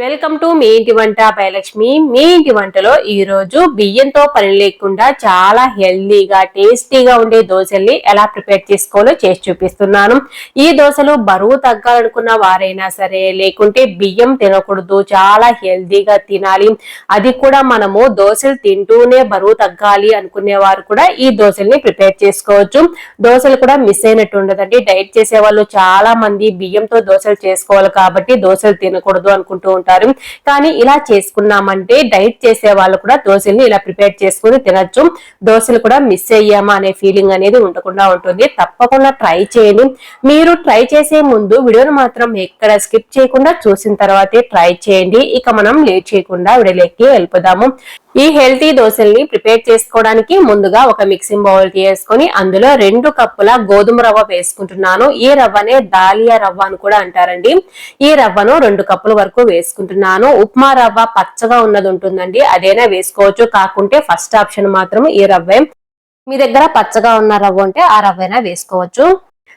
Welcome to me ఇంటి వంట భయలక్ష్మి మీ ఇంటి వంటలో ఈరోజు బియ్యంతో పని లేకుండా చాలా హెల్దీగా టేస్టీగా ఉండే దోశల్ని ఎలా ప్రిపేర్ చేసుకోవాలో చేసి చూపిస్తున్నాను. ఈ దోశలు బరువు తగ్గాలనుకున్న వారైనా సరే లేకుంటే బియ్యం తినకూడదు చాలా హెల్దీగా తినాలి. అది కూడా మనము దోశలు తింటూనే బరువు తగ్గాలి అనుకునే వారు కూడా ఈ దోశల్ని ప్రిపేర్ చేసుకోవచ్చు. దోశలు కూడా మిస్ అయినట్టు ఉండదండి. డైట్ చేసే వాళ్ళు చాలా మంది బియ్యంతో దోశలు చేసుకోవాలి కాబట్టి దోశలు తినకూడదు అనుకుంటూ ఉంటారు కానీ ఇలా చేసుకున్నామంటే డైట్ చేసే వాళ్ళు కూడా దోశల్ని ఇలా ప్రిపేర్ చేసుకుని తినచ్చు. దోశలు కూడా మిస్ అయ్యామా అనే ఫీలింగ్ అనేది ఉండకుండా ఉంటుంది. తప్పకుండా ట్రై చేయండి. మీరు ట్రై చేసే ముందు వీడియోను మాత్రం ఎక్కడ స్కిప్ చేయకుండా చూసిన తర్వాతే ట్రై చేయండి. ఇక మనం లేట్ చేయకుండా వీడియోలోకి వెళ్ళిపోదాము. ఈ హెల్తీ దోశల్ని ప్రిపేర్ చేసుకోవడానికి ముందుగా ఒక మిక్సింగ్ బౌల్ తీసుకొని అందులో రెండు కప్పుల గోధుమ రవ్వ వేసుకుంటున్నాను. ఈ రవ్వనే దాలియా రవ్వ అని కూడా అంటారండి. ఈ రవ్వను రెండు కప్పుల వరకు వేసుకుంటున్నాను. ఉప్మా రవ్వ పచ్చగా ఉన్నది ఉంటుందండి. అదైనా వేసుకోవచ్చు. కాకుంటే ఫస్ట్ ఆప్షన్ మాత్రం ఈ రవ్వే. మీ దగ్గర పచ్చగా ఉన్న రవ్వ ఉంటే ఆ రవ్వైనా వేసుకోవచ్చు.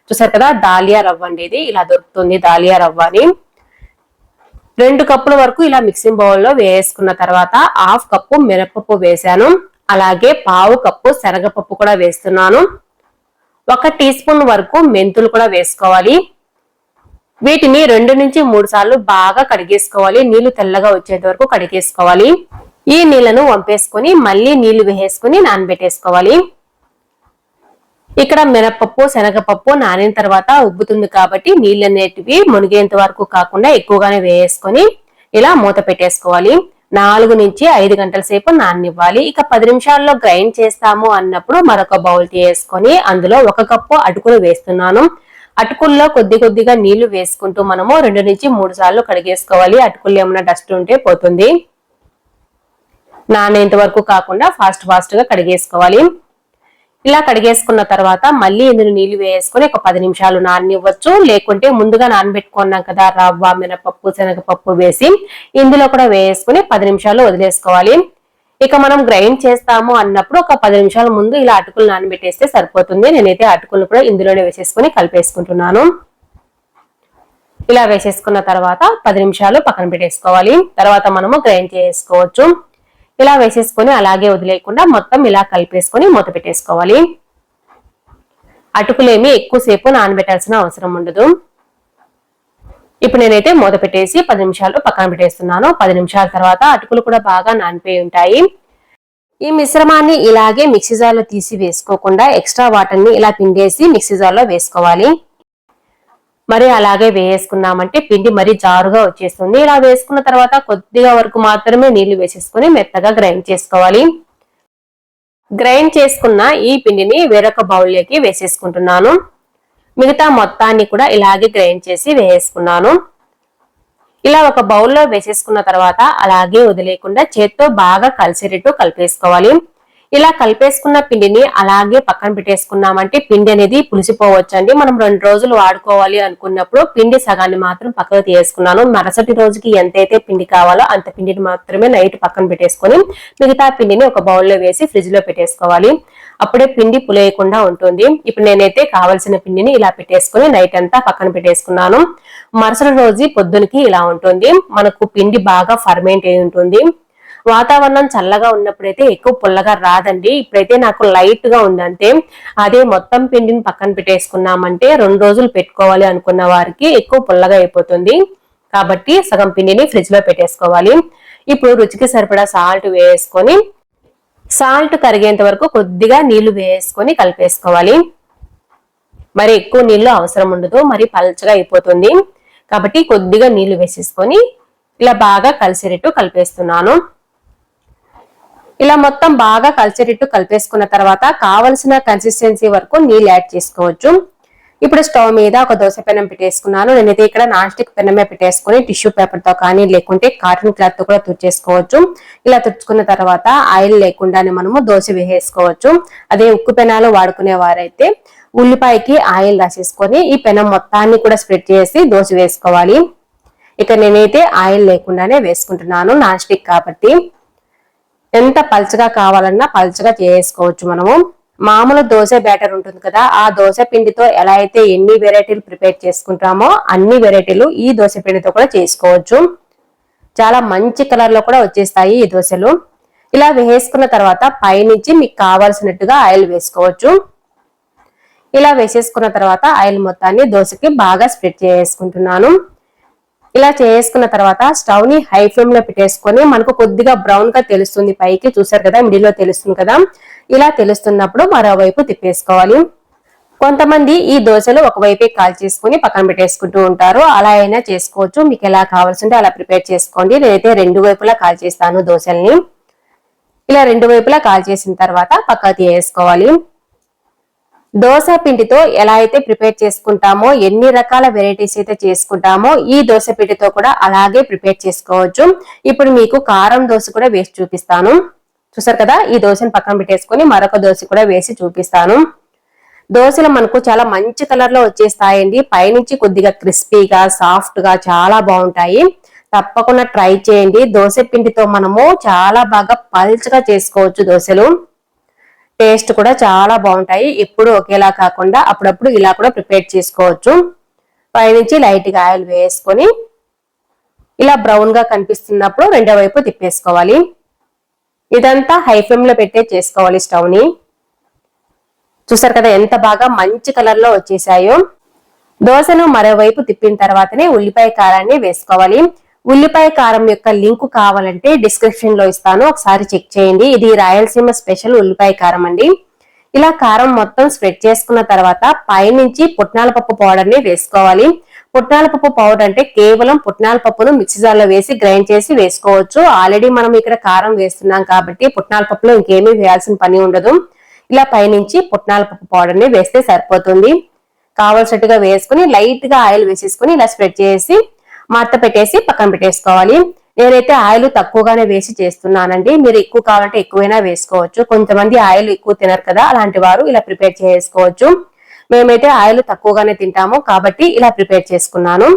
చూసారు కదా దాలియా రవ్వ అండి ఇది. ఇలా దొరుకుతుంది దాలియా రవ్వ అని. రెండు కప్పుల వరకు ఇలా మిక్సింగ్ బౌల్లో వేసుకున్న తర్వాత హాఫ్ కప్పు మినపప్పు వేసాను అలాగే పావు కప్పు శనగపప్పు కూడా వేస్తున్నాను. ఒక టీ స్పూన్ వరకు మెంతులు కూడా వేసుకోవాలి. వీటిని రెండు నుంచి మూడు సార్లు బాగా కడిగేసుకోవాలి. నీళ్ళు తెల్లగా వచ్చేంత వరకు కడిగేసుకోవాలి. ఈ నీళ్ళను వంపేసుకొని మళ్ళీ నీళ్ళు వేసేసుకుని నానబెట్టేసుకోవాలి. ఇక్కడ మినపప్పు శనగపప్పు నానిన తర్వాత ఉబ్బుతుంది కాబట్టి నీళ్ళు అనేటివి మునిగేంత వరకు కాకుండా ఎక్కువగానే వేసుకొని ఇలా మూత పెట్టేసుకోవాలి. నాలుగు నుంచి ఐదు గంటల సేపు నాననివ్వాలి ఇక పది నిమిషాల్లో గ్రైండ్ చేస్తాము అన్నప్పుడు మరొక బౌల్ తీసుకొని అందులో ఒక కప్పు అటుకులు వేస్తున్నాను. అటుకుల్లో కొద్ది కొద్దిగా నీళ్ళు వేసుకుంటూ మనము రెండు నుంచి మూడు సార్లు కడిగేసుకోవాలి. అటుకుల్లో ఏమైనా డస్ట్ ఉంటే పోతుంది. నానేంత వరకు కాకుండా ఫాస్ట్ ఫాస్ట్గా కడిగేసుకోవాలి. ఇలా కడిగేసుకున్న తర్వాత మళ్ళీ ఇందులో నీళ్ళు వేసుకొని ఒక పది నిమిషాలు నాననివ్వచ్చు. లేకుంటే ముందుగా నానబెట్టుకున్నాం కదా రవ్వ మినపప్పు శనగపప్పు వేసి ఇందులో కూడా వేసుకుని పది నిమిషాలు వదిలేసుకోవాలి. ఇక మనం గ్రైండ్ చేస్తాము అన్నప్పుడు ఒక పది నిమిషాల ముందు ఇలా అటుకులు నానబెట్టేస్తే సరిపోతుంది. నేనైతే అటుకులు కూడా ఇందులోనే వేసేసుకుని కలిపేసుకుంటున్నాను. ఇలా వేసేసుకున్న తర్వాత పది నిమిషాలు పక్కన పెట్టేసుకోవాలి. తర్వాత మనము గ్రైండ్ చేసుకోవచ్చు. ఇలా వేసేసుకొని అలాగే వదిలేయకుండా మొత్తం ఇలా కలిపేసుకొని మూత పెట్టేసుకోవాలి. అటుకులేమి ఎక్కువసేపు నానబెట్టాల్సిన అవసరం ఉండదు. ఇప్పుడు నేనైతే మూత పెట్టేసి పది నిమిషాలు పక్కన పెట్టేస్తున్నాను. పది నిమిషాల తర్వాత అటుకులు కూడా బాగా నానిపోయి ఉంటాయి. ఈ మిశ్రమాన్ని ఇలాగే మిక్సీ జార్లో తీసి వేసుకోకుండా ఎక్స్ట్రా వాటర్ని ఇలా పిండేసి మిక్సీ జార్లో వేసుకోవాలి. మరి అలాగే వేసుకున్నామంటే పిండి మరి జారుగా వచ్చేస్తుంది. ఇలా వేసుకున్న తర్వాత కొద్దిగా వరకు మాత్రమే నీళ్ళు వేసేసుకుని మెత్తగా గ్రైండ్ చేసుకోవాలి. గ్రైండ్ చేసుకున్న ఈ పిండిని వేరొక బౌల్లోకి వేసేసుకుంటున్నాను. మిగతా మొత్తాన్ని కూడా ఇలాగే గ్రైండ్ చేసి వేసుకున్నాను ఇలా ఒక బౌల్లో వేసేసుకున్న తర్వాత అలాగే వదిలేకుండా చేత్తో బాగా కలిసేటట్టు కలిపేసుకోవాలి. ఇలా కలిపేసుకున్న పిండిని అలాగే పక్కన పెట్టేసుకున్నామంటే పిండి అనేది పులిసిపోవచ్చండి. మనం రెండు రోజులు వాడుకోవాలి అనుకున్నప్పుడు పిండి సగాన్ని మాత్రం పక్కకు తీసుకున్నాను మరుసటి రోజుకి ఎంతైతే పిండి కావాలో అంత పిండిని మాత్రమే నైట్ పక్కన పెట్టేసుకొని మిగతా పిండిని ఒక బౌల్లో వేసి ఫ్రిడ్జ్లో పెట్టేసుకోవాలి. అప్పుడే పిండి పులేయకుండా ఉంటుంది. ఇప్పుడు నేనైతే కావలసిన పిండిని ఇలా పెట్టేసుకుని నైట్ అంతా పక్కన పెట్టేసుకున్నాను. మరుసటి రోజు పొద్దునకి ఇలా ఉంటుంది. మనకు పిండి బాగా ఫర్మెంట్ అయి ఉంటుంది. వాతావరణం చల్లగా ఉన్నప్పుడైతే ఎక్కువ పుల్లగా రాదండి. ఇప్పుడైతే నాకు లైట్గా ఉందంటే అదే మొత్తం పిండిని పక్కన పెట్టేసుకున్నామంటే రెండు రోజులు పెట్టుకోవాలి అనుకున్న వారికి ఎక్కువ పుల్లగా అయిపోతుంది. కాబట్టి సగం పిండిని ఫ్రిడ్జ్లో పెట్టేసుకోవాలి. ఇప్పుడు రుచికి సరిపడా సాల్ట్ వేసుకొని సాల్ట్ కరిగేంత వరకు కొద్దిగా నీళ్ళు వేసుకొని కలిపేసుకోవాలి. మరి ఎక్కువ నీళ్ళు అవసరం ఉండదు. మరి పల్చగా అయిపోతుంది. కాబట్టి కొద్దిగా నీళ్ళు వేసేసుకొని ఇలా బాగా కలిసేటట్టు కలిపేస్తున్నాను. ఇలా మొత్తం బాగా కలిసేటట్టు కలిపేసుకున్న తర్వాత కావలసిన కన్సిస్టెన్సీ వరకు నీళ్ళు యాడ్ చేసుకోవచ్చు. ఇప్పుడు స్టవ్ మీద ఒక దోశ పెనం పెట్టేసుకున్నాను. నేనైతే ఇక్కడ నాన్ స్టిక్ పెనమే పెట్టేసుకుని టిష్యూ పేపర్తో కానీ లేకుంటే కాటన్ క్లాత్తో కూడా తుడిచేసుకోవచ్చు. ఇలా తుడుచుకున్న తర్వాత ఆయిల్ లేకుండానే మనము దోశ వేసేసుకోవచ్చు. అదే ఉక్కు పెనాలు వాడుకునే వారైతే ఉల్లిపాయకి ఆయిల్ రాసేసుకొని ఈ పెనం మొత్తాన్ని కూడా స్ప్రెడ్ చేసి దోశ వేసుకోవాలి. ఇక నేనైతే ఆయిల్ లేకుండానే వేసుకుంటున్నాను నాన్ స్టిక్ కాబట్టి. ఎంత పల్చగా కావాలన్నా పల్చగా చేసుకోవచ్చు మనము. మామూలు దోశ బ్యాటర్ ఉంటుంది కదా ఆ దోశ పిండితో ఎలా అయితే ఎన్ని వెరైటీలు ప్రిపేర్ చేసుకుంటామో అన్ని వెరైటీలు ఈ దోశ పిండితో కూడా చేసుకోవచ్చు. చాలా మంచి కలర్లో కూడా వచ్చేస్తాయి ఈ దోశలు. ఇలా వేసుకున్న తర్వాత పైనుంచి మీకు కావాల్సినట్టుగా ఆయిల్ వేసుకోవచ్చు. ఇలా వేసేసుకున్న తర్వాత ఆయిల్ మొత్తాన్ని దోశకి బాగా స్ప్రెడ్ చేసుకుంటున్నాను. ఇలా చేసుకున్న తర్వాత స్టవ్ని హై ఫ్లేమ్లో పెట్టేసుకొని మనకు కొద్దిగా బ్రౌన్గా తెలుస్తుంది. పైకి చూసారు కదా మిడిల్లో తెలుస్తుంది కదా. ఇలా తెలుస్తున్నప్పుడు మరోవైపు తిప్పేసుకోవాలి. కొంతమంది ఈ దోశలు ఒకవైపే కాల్ చేసుకుని పక్కన పెట్టేసుకుంటూ ఉంటారు. అలా అయినా చేసుకోవచ్చు. మీకు ఎలా కావాల్సింటే అలా ప్రిపేర్ చేసుకోండి. నేనైతే రెండు వైపులా కాల్ చేస్తాను దోశల్ని. ఇలా రెండు వైపులా కాల్ చేసిన తర్వాత పక్క తీయేసుకోవాలి దోశ పిండితో ఎలా అయితే ప్రిపేర్ చేసుకుంటామో ఎన్ని రకాల వెరైటీస్ అయితే చేసుకుంటామో ఈ దోశ పిండితో కూడా అలాగే ప్రిపేర్ చేసుకోవచ్చు. ఇప్పుడు మీకు కారం దోశ కూడా వేసి చూపిస్తాను. చూసారు కదా? ఈ దోశను పక్కన పెట్టేసుకొని మరొక దోశ కూడా వేసి చూపిస్తాను. దోశలు మనకు చాలా మంచి కలర్లో వచ్చేస్తాయండి. పైనుంచి కొద్దిగా క్రిస్పీగా సాఫ్ట్గా చాలా బాగుంటాయి. తప్పకుండా ట్రై చేయండి. దోశ పిండితో మనము చాలా బాగా పల్చగా చేసుకోవచ్చు దోశలు. టేస్ట్ కూడా చాలా బాగుంటాయి. ఎప్పుడు ఒకేలా కాకుండా అప్పుడప్పుడు ఇలా కూడా ప్రిపేర్ చేసుకోవచ్చు. పైనుంచి లైట్గా ఆయిల్ వేసుకొని ఇలా బ్రౌన్గా కనిపిస్తున్నప్పుడు రెండో వైపు తిప్పేసుకోవాలి. ఇదంతా హై ఫ్లేమ్లో పెట్టే చేసుకోవాలి స్టవ్ని. చూసారు కదా ఎంత బాగా మంచి కలర్లో వచ్చేసాయో. దోశను మరోవైపు తిప్పిన తర్వాతనే ఉల్లిపాయ కారాన్ని వేసుకోవాలి. ఉల్లిపాయ కారం యొక్క లింక్ కావాలంటే డిస్క్రిప్షన్లో ఇస్తాను. ఒకసారి చెక్ చేయండి. ఇది రాయలసీమ స్పెషల్ ఉల్లిపాయ కారం అండి. ఇలా కారం మొత్తం స్ప్రెడ్ చేసుకున్న తర్వాత పైనుంచి పుట్నాల పప్పు పౌడర్ని వేసుకోవాలి. పుట్నాల పప్పు పౌడర్ అంటే కేవలం పుట్నాల పప్పును మిక్సీ జార్లో వేసి గ్రైండ్ చేసి వేసుకోవచ్చు. ఆల్రెడీ మనం ఇక్కడ కారం వేస్తున్నాం కాబట్టి పుట్నాల పప్పులో ఇంకేమీ వేయాల్సిన పని ఉండదు. ఇలా పైనుంచి పుట్నాల పప్పు పౌడర్ని వేస్తే సరిపోతుంది. కావలసినట్టుగా వేసుకుని లైట్గా ఆయిల్ వేసేసుకుని ఇలా స్ప్రెడ్ చేసి మడత పెట్టేసి పక్కన పెట్టేసుకోవాలి. నేనైతే ఆయిల్ తక్కువగానే వేసి చేస్తున్నానండి. మీరు ఎక్కువ కావాలంటే ఎక్కువైనా వేసుకోవచ్చు. కొంతమంది ఆయిల్ ఎక్కువ తినరు కదా అలాంటి వారు ఇలా ప్రిపేర్ చేసుకోవచ్చు. మేమైతే ఆయిల్ తక్కువగానే తింటాము కాబట్టి ఇలా ప్రిపేర్ చేసుకున్నాను.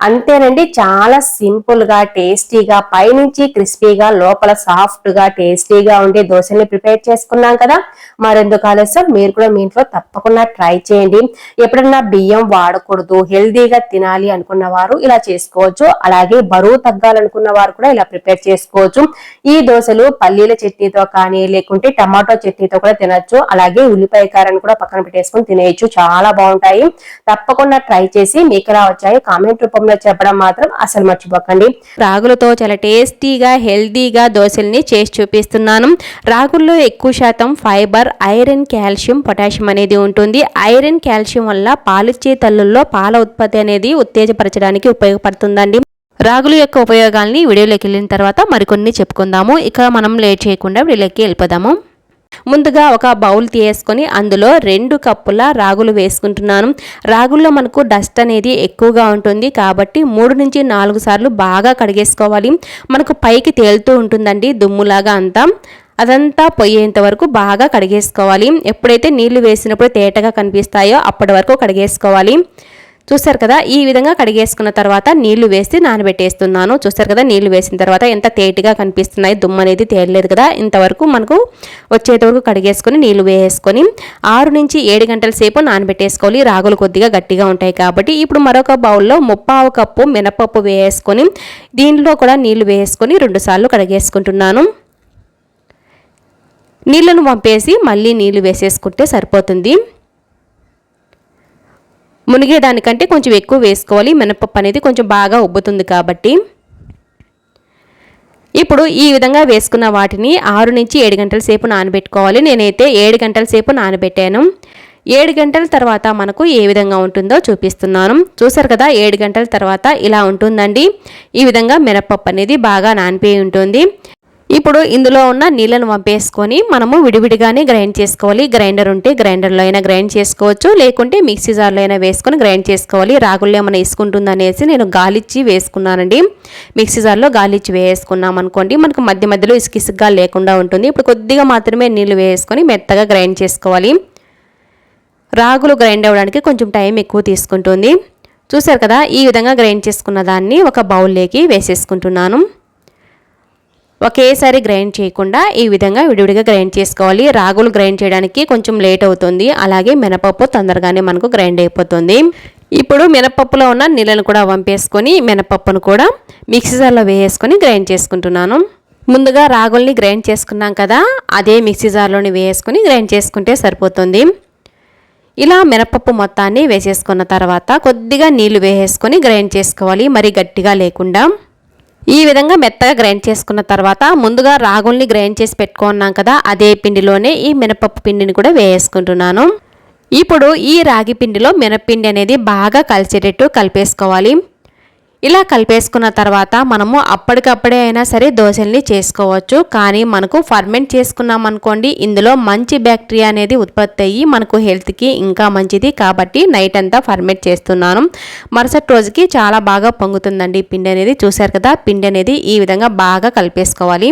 అంతేనండి చాలా సింపుల్గా టేస్టీగా పైనుంచి క్రిస్పీగా లోపల సాఫ్ట్గా టేస్టీగా ఉండే దోశల్ని ప్రిపేర్ చేసుకున్నాం కదా? మరెందుకు ఆలస్యం? మీరు కూడా మీ ఇంట్లో తప్పకుండా ట్రై చేయండి. ఎప్పుడన్నా బియ్యం వాడకూడదు హెల్దీగా తినాలి అనుకున్న వారు ఇలా చేసుకోవచ్చు. అలాగే బరువు తగ్గాలనుకున్న వారు కూడా ఇలా ప్రిపేర్ చేసుకోవచ్చు. ఈ దోశలు పల్లీల చట్నీతో కానీ లేకుంటే టమాటో చట్నీతో కూడా తినచ్చు. అలాగే ఉల్లిపాయ కారాన్ని కూడా పక్కన పెట్టేసుకుని తినేయచ్చు. చాలా బాగుంటాయి. తప్పకుండా ట్రై చేసి మీకు ఎలా వచ్చాయి కామెంట్ రూపంలో రూపంలో చెప్పడం మాత్రం అసలు మర్చిపోకండి. రాగులతో చాలా టేస్టీగా హెల్తీగా దోశల్ని చేసి చూపిస్తున్నాను. రాగుల్లో ఎక్కువ శాతం ఫైబర్ ఐరన్ కాల్షియం పొటాషియం అనేది ఉంటుంది. ఐరన్ కాల్షియం వల్ల పాలిచ్చే తల్లుల్లో పాల ఉత్పత్తి అనేది ఉత్తేజపరచడానికి ఉపయోగపడుతుందండి. రాగుల యొక్క ఉపయోగాల్ని వీడియోలోకి వెళ్ళిన తర్వాత మరికొన్ని చెప్పుకుందాము. ఇక మనం లేట్ చేయకుండా వీడియోలోకి వెళ్ళిపోదాము. ముందుగా ఒక బౌల్ తీసుకొని అందులో రెండు కప్పుల రాగులు వేసుకుంటున్నాను. రాగుల్లో మనకు డస్ట్ అనేది ఎక్కువగా ఉంటుంది కాబట్టి మూడు నుంచి నాలుగు సార్లు బాగా కడిగేసుకోవాలి. మనకు పైకి తేలుతూ ఉంటుందండి దుమ్ములాగా అంతా. అదంతా పోయేంత వరకు బాగా కడిగేసుకోవాలి. ఎప్పుడైతే నీళ్ళు వేసినప్పుడు తేటగా కనిపిస్తాయో అప్పటి వరకు కడిగేసుకోవాలి. చూస్తారు కదా ఈ విధంగా కడిగేసుకున్న తర్వాత నీళ్ళు వేసి నానబెట్టేస్తున్నాను. చూస్తారు కదా నీళ్ళు వేసిన తర్వాత ఎంత తేటిగా కనిపిస్తున్నాయి దుమ్ము అనేది తేలలేదు కదా. ఇంతవరకు మనకు వచ్చేంతవరకు కడిగేసుకొని నీళ్ళు వేసుకొని ఆరు నుంచి ఏడు గంటల సేపు నానబెట్టేసుకోవాలి. రాగులు కొద్దిగా గట్టిగా ఉంటాయి కాబట్టి ఇప్పుడు మరొక బౌల్లో ముప్పావు కప్పు మినపప్పు వేసుకొని దీనిలో కూడా నీళ్ళు వేసుకొని రెండుసార్లు కడిగేసుకుంటున్నాను. నీళ్ళను పంపేసి మళ్ళీ నీళ్ళు వేసేసుకుంటే సరిపోతుంది. మునిగేదానికంటే కొంచెం ఎక్కువ వేసుకోవాలి. మినపప్పు అనేది కొంచెం బాగా ఉబ్బుతుంది కాబట్టి. ఇప్పుడు ఈ విధంగా వేసుకున్న వాటిని ఆరు నుంచి ఏడు గంటల సేపు నానబెట్టుకోవాలి. నేనైతే ఏడు గంటల సేపు నానబెట్టాను. ఏడు గంటల తర్వాత మనకు ఏ విధంగా ఉంటుందో చూపిస్తున్నాను. చూసారు కదా ఏడు గంటల తర్వాత ఇలా ఉంటుందండి. ఈ విధంగా మినపప్పు అనేది బాగా నానిపోయి ఉంటుంది. ఇప్పుడు ఇందులో ఉన్న నీళ్ళను పంపేసుకొని మనము విడివిడిగానే గ్రైండ్ చేసుకోవాలి. గ్రైండర్ ఉంటే గ్రైండర్లో అయినా గ్రైండ్ చేసుకోవచ్చు. లేకుంటే మిక్సీ జార్లో అయినా వేసుకొని గ్రైండ్ చేసుకోవాలి. రాగుల్లో ఏమైనా ఇసుకుంటుంది అనేసి నేను గాలిచ్చి వేసుకున్నానండి. మిక్సీ జార్లో గాలిచ్చి వేసుకున్నాం అనుకోండి మనకు మధ్య మధ్యలో ఇసుకిసుగ్గా లేకుండా ఉంటుంది. ఇప్పుడు కొద్దిగా మాత్రమే నీళ్ళు వేసుకొని మెత్తగా గ్రైండ్ చేసుకోవాలి. రాగులు గ్రైండ్ అవ్వడానికి కొంచెం టైం ఎక్కువ తీసుకుంటుంది. చూసారు కదా ఈ విధంగా గ్రైండ్ చేసుకున్న దాన్ని ఒక బౌల్లోకి వేసేసుకుంటున్నాను. ఒకేసారి గ్రైండ్ చేయకుండా ఈ విధంగా విడివిడిగా గ్రైండ్ చేసుకోవాలి. రాగులు గ్రైండ్ చేయడానికి కొంచెం లేట్ అవుతుంది. అలాగే మినపప్పు తొందరగానే మనకు గ్రైండ్ అయిపోతుంది. ఇప్పుడు మినపప్పులో ఉన్న నీళ్ళను కూడా వంపేసుకొని మినపప్పును కూడా మిక్సీ జార్లో వేసుకొని గ్రైండ్ చేసుకుంటున్నాను. ముందుగా రాగుల్ని గ్రైండ్ చేసుకున్నాం కదా అదే మిక్సీ జార్లోని వేసుకొని గ్రైండ్ చేసుకుంటే సరిపోతుంది. ఇలా మినపప్పు మొత్తాన్ని వేసేసుకున్న తర్వాత కొద్దిగా నీళ్ళు వేసేసుకొని గ్రైండ్ చేసుకోవాలి. మరి గట్టిగా లేకుండా. ఈ విధంగా మెత్తగా గ్రైండ్ చేసుకున్న తర్వాత ముందుగా రాగుల్ని గ్రైండ్ చేసి పెట్టుకున్నాం కదా అదే పిండిలోనే ఈ మినపప్పు పిండిని కూడా వేసుకుంటున్నాను. ఇప్పుడు ఈ రాగి పిండిలో మినపిండి అనేది బాగా కలిసేటట్టు కలిపేసుకోవాలి. ఇలా కలిపేసుకున్న తర్వాత మనము అప్పటికప్పుడే అయినా సరే దోశల్ని చేసుకోవచ్చు. కానీ మనకు ఫర్మెంట్ చేసుకున్నాం అనుకోండి ఇందులో మంచి బ్యాక్టీరియా అనేది ఉత్పత్తి అయ్యి మనకు హెల్త్కి ఇంకా మంచిది. కాబట్టి నైట్ అంతా ఫర్మెంట్ చేస్తున్నాను. మరుసటి రోజుకి చాలా బాగా పొంగుతుందండి పిండి అనేది. చూశారు కదా పిండి అనేది ఈ విధంగా బాగా కలిపేసుకోవాలి.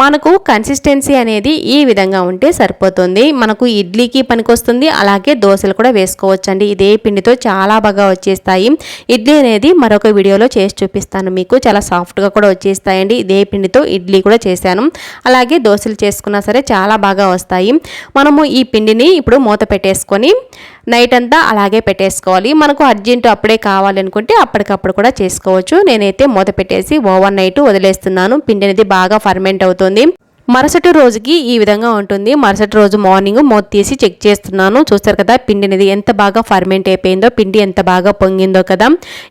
మనకు కన్సిస్టెన్సీ అనేది ఈ విధంగా ఉంటే సరిపోతుంది. మనకు ఇడ్లీకి పనికొస్తుంది అలాగే దోశలు కూడా వేసుకోవచ్చండి. ఇదే పిండితో చాలా బాగా వచ్చేస్తాయి. ఇడ్లీ అనేది మరొక వీడియోలో చేసి చూపిస్తాను మీకు. చాలా సాఫ్ట్గా కూడా వచ్చేస్తాయండి. ఇదే పిండితో ఇడ్లీ కూడా చేశాను. అలాగే దోశలు చేసుకున్నా సరే చాలా బాగా వస్తాయి. మనము ఈ పిండిని ఇప్పుడు మూత పెట్టేసుకొని నైట్ అంతా అలాగే పెట్టేసుకోవాలి. మనకు అర్జెంటు అప్పుడే కావాలనుకుంటే అప్పటికప్పుడు కూడా చేసుకోవచ్చు. నేనైతే మూత పెట్టేసి ఓవర్ నైట్ వదిలేస్తున్నాను. పిండి అనేది బాగా ఫర్మెంట్ అవుతుంది మరుసటి రోజుకి ఈ విధంగా ఉంటుంది. మరుసటి రోజు మార్నింగ్ మూత తీసి చెక్ చేస్తున్నాను. చూస్తారు కదా పిండి అనేది ఎంత బాగా ఫర్మెంట్ అయిపోయిందో పిండి ఎంత బాగా పొంగిందో కదా.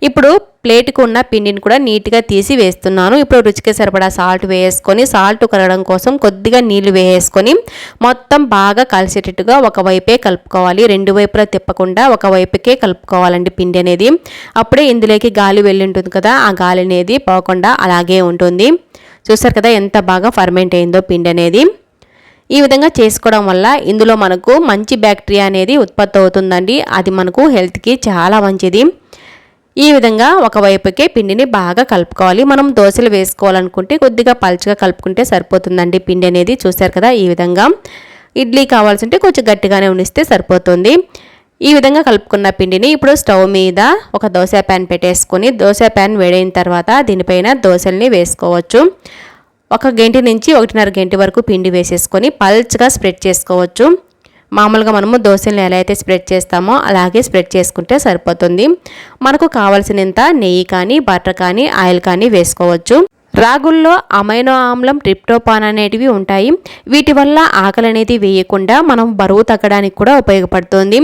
ఇప్పుడు ప్లేట్కి ఉన్న పిండిని కూడా నీట్గా తీసి వేస్తున్నాను. ఇప్పుడు రుచికి సరిపడా సాల్ట్ వేసుకొని సాల్ట్ కలగడం కోసం కొద్దిగా నీళ్ళు వేసుకొని మొత్తం బాగా కలిసేటట్టుగా ఒకవైపే కలుపుకోవాలి. రెండు వైపులా తిప్పకుండా ఒక వైపుకే కలుపుకోవాలండి పిండి అనేది. అప్పుడే ఇందులోకి గాలి వెళ్ళి ఉంటుంది కదా ఆ గాలి అనేది పోకుండా అలాగే ఉంటుంది. చూసారు కదా ఎంత బాగా ఫర్మెంట్ అయిందో పిండి అనేది. ఈ విధంగా చేసుకోవడం వల్ల ఇందులో మనకు మంచి బ్యాక్టీరియా అనేది ఉత్పత్తి అవుతుందండి. అది మనకు హెల్త్కి చాలా మంచిది. ఈ విధంగా ఒకవైపుకే పిండిని బాగా కలుపుకోవాలి. మనం దోశలు వేసుకోవాలనుకుంటే కొద్దిగా పలుచగా కలుపుకుంటే సరిపోతుందండి పిండి అనేది. చూసారు కదా ఈ విధంగా. ఇడ్లీ కావాల్సి ఉంటే కొంచెం గట్టిగానే ఉనిస్తే సరిపోతుంది. ఈ విధంగా కలుపుకున్న పిండిని ఇప్పుడు స్టవ్ మీద ఒక దోశ ప్యాన్ పెట్టేసుకొని దోశ ప్యాన్ వేడైన తర్వాత దీనిపైన దోశల్ని వేసుకోవచ్చు. ఒక గంటి నుంచి ఒకటిన్నర గంటి వరకు పిండి వేసేసుకొని పల్చగా స్ప్రెడ్ చేసుకోవచ్చు. మామూలుగా మనము దోశలను ఎలా అయితే స్ప్రెడ్ చేస్తామో అలాగే స్ప్రెడ్ చేసుకుంటే సరిపోతుంది. మనకు కావలసినంత నెయ్యి కానీ బటర్ కానీ ఆయిల్ కానీ వేసుకోవచ్చు. రాగుల్లో అమైనో ఆమ్లం ట్రిప్టోపాన్ అనేటివి ఉంటాయి. వీటి వల్ల ఆకలి అనేది వేయకుండా మనం బరువు తగ్గడానికి కూడా ఉపయోగపడుతుంది.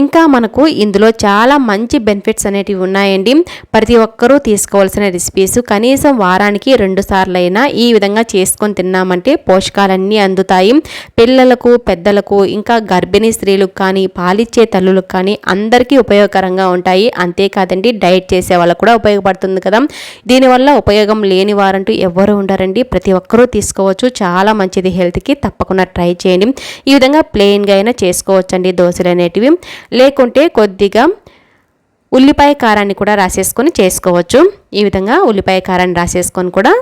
ఇంకా మనకు ఇందులో చాలా మంచి బెనిఫిట్స్ అనేటివి ఉన్నాయండి. ప్రతి ఒక్కరూ తీసుకోవాల్సిన రెసిపీస్. కనీసం వారానికి రెండు సార్లైనా ఈ విధంగా చేసుకొని తిన్నామంటే పోషకాలన్నీ అందుతాయి. పిల్లలకు పెద్దలకు ఇంకా గర్భిణీ స్త్రీలకు కానీ పాలిచ్చే తల్లులకు కానీ అందరికీ ఉపయోగకరంగా ఉంటాయి. అంతేకాదండి డైట్ చేసే వాళ్ళకు కూడా ఉపయోగపడుతుంది కదా. దీనివల్ల ఉపయోగం లేని వారంటూ ఎవ్వరూ ఉండరండి. ప్రతి ఒక్కరూ తీసుకోవచ్చు. చాలా మంచిది హెల్త్కి. తప్పకుండా ట్రై చేయండి. ఈ విధంగా ప్లెయిన్గా అయినా చేసుకోవచ్చండి దోశలు అనేటివి. లేకుంటే కొద్దిగా ఉల్లిపాయ కారాన్ని కూడా రాసేసుకొని చేసుకోవచ్చు. ఈ విధంగా ఉల్లిపాయ కారాన్ని రాసేసుకొని కూడా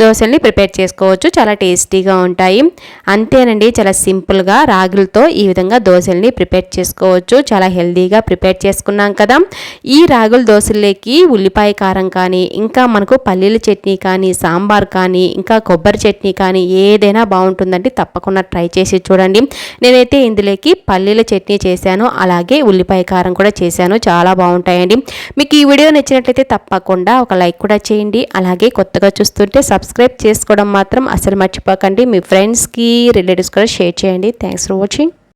దోశల్ని ప్రిపేర్ చేసుకోవచ్చు. చాలా టేస్టీగా ఉంటాయి. అంతేనండి చాలా సింపుల్గా రాగులతో ఈ విధంగా దోశల్ని ప్రిపేర్ చేసుకోవచ్చు. చాలా హెల్దీగా ప్రిపేర్ చేసుకున్నాం కదా. ఈ రాగుల దోశల్లోకి ఉల్లిపాయ కారం కానీ ఇంకా మనకు పల్లీల చట్నీ కానీ సాంబార్ కానీ ఇంకా కొబ్బరి చట్నీ కానీ ఏదైనా బాగుంటుందండి. తప్పకుండా ట్రై చేసి చూడండి. నేనైతే ఇందులోకి పల్లీల చట్నీ చేశాను. అలాగే ఉల్లిపాయ కారం కూడా చేశాను. చాలా బాగుంటాయండి. మీకు ఈ వీడియో నచ్చినట్లయితే తప్పకుండా ఒక లైక్ కూడా చేయండి. అలాగే కొత్తగా చూస్తుంటే సబ్స్క్రైబ్ చేసుకోవడం మాత్రం అసలు మర్చిపోకండి. మీ ఫ్రెండ్స్కి రిలేటివ్స్ కూడా షేర్ చేయండి. Thanks for watching.